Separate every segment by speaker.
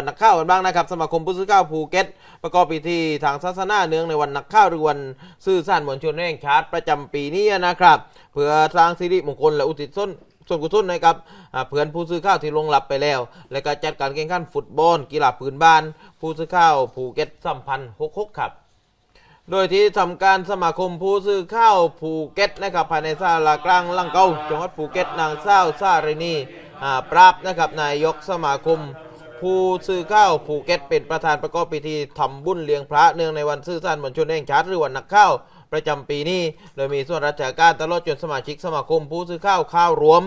Speaker 1: วันนักข้าวกันบ้างนะครับ สมาคมผู้สื่อข่าวภูเก็ต ประกอบพิธีทางศาสนาเนื่องในวันนักข้าวหรือวันสื่อสารมวลชนแห่งชาติประจำปีนี้นะครับ เพื่อสร้างสิริมงคลและอุทิศส่วนส่วนกุศลนะครับเพื่อนผู้สื่อข่าวที่ลงหลับไปแล้ว และก็จัดการแข่งขันฟุตบอลกีฬาพื้นบ้าน ผู้สื่อข่าวภูเก็ตสัมพันธ์66ครับโดยที่ทำการสมาคมผู้สื่อข่าวภูเก็ตนะครับภายในศาลากลางลังเกาจังหวัดภูเก็ตนางเศร้าวซาเรนีอ่าปราบนะครับนายกสมาคม ผู้ซื้อข้าวภูเก็ตเป็นประธานประกอบพิธีทำบุญเลี้ยงพระเนื่องในวันซื่อสั้นมวลชนแห่งชาติหรือวันนักข้าว ประจำปีนี้โดยมีส่วนราชการตลอดจนสมาชิกสมาคมผู้สื่อข่าวข่าวรวม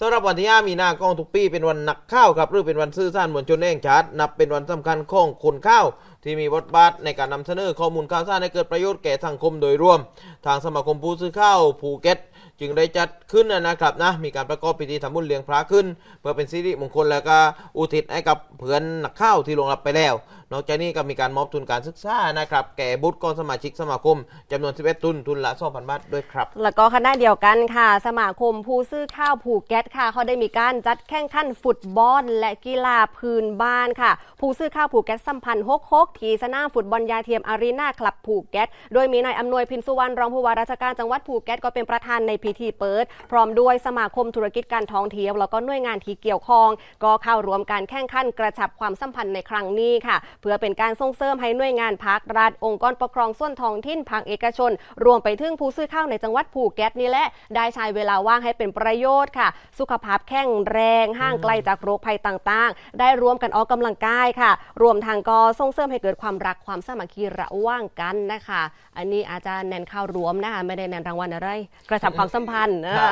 Speaker 1: สำหรับวันที่5มีนาคมทุกปีเป็นวันนักข่าวครับหรือเป็นวันสื่อสารมวลชนแห่งชาตินับเป็นวันสำคัญของคนข่าว ที่มีบทบาทในการนำเสนอข้อมูลข่าวสารให้เกิดประโยชน์แก่สังคมโดยรวม ทางสมาคมผู้สื่อข่าวภูเก็ตจึงได้จัดขึ้นนะครับนะมีการประกอบพิธีทำบุญเลี้ยงพระขึ้น เพื่อเป็นสิริมงคลแล้วก็อุทิศให้กับเพื่อนนักข่าวที่ลงรับไปแล้ว นอกจากนี้ก็มีการมอบทุนการศึกษานะครับแก่บุตรกองสมาชิกสมาคมจำนวน11ทุน ทุนละ2,000 บาทด้วยครับ
Speaker 2: แล้วก็คณะเดียวกันค่ะ สมาคมผู้ซื้อข้าวภูเก็ตค่ะ เขาได้มีการจัดแข่งขันฟุตบอล และกีฬาพื้นบ้านค่ะ ผู้ซื้อข้าวภูเก็ตสัมพันธ์6 6ทีสนามฟุตบอลยาเทียมอารีนาคลับภูเก็ตโดยมีนายอำนวยพินสุวรรณรองผู้ว่าราชการจังหวัดภูเก็ตก็เป็นประธานในพิธีเปิด พร้อมด้วยสมาคมธุรกิจการท่องเที่ยวแล้วก็หน่วยงานที่เกี่ยวข้อง ก็เข้าร่วมการแข่งขันกระชับความสัมพันธ์ในครั้งนี้ค่ะ เพื่อเป็นการส่งเสริมให้หน่วยงานภาครัฐองค์กรปกครองส่วนท้องถิ่นภาคเอกชนรวมไปถึงผู้ซื้อข้าวในจังหวัดภูเก็ตนี่แหละได้ใช้เวลาว่างให้เป็นประโยชน์ค่ะ สุขภาพแข็งแรงห่างไกลจากโรคภัยต่างๆ ได้ร่วมกันออกกำลังกายค่ะ รวมทางก็ส่งเสริมให้เกิดความรักความสามัคคีระหว่างกันนะคะ อันนี้อาจจะแนนข้าวรวมนะคะไม่ได้แนนรางวัลอะไร กระชับความสัมพันธ์นะ
Speaker 1: ครับ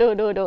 Speaker 2: ดูดูดู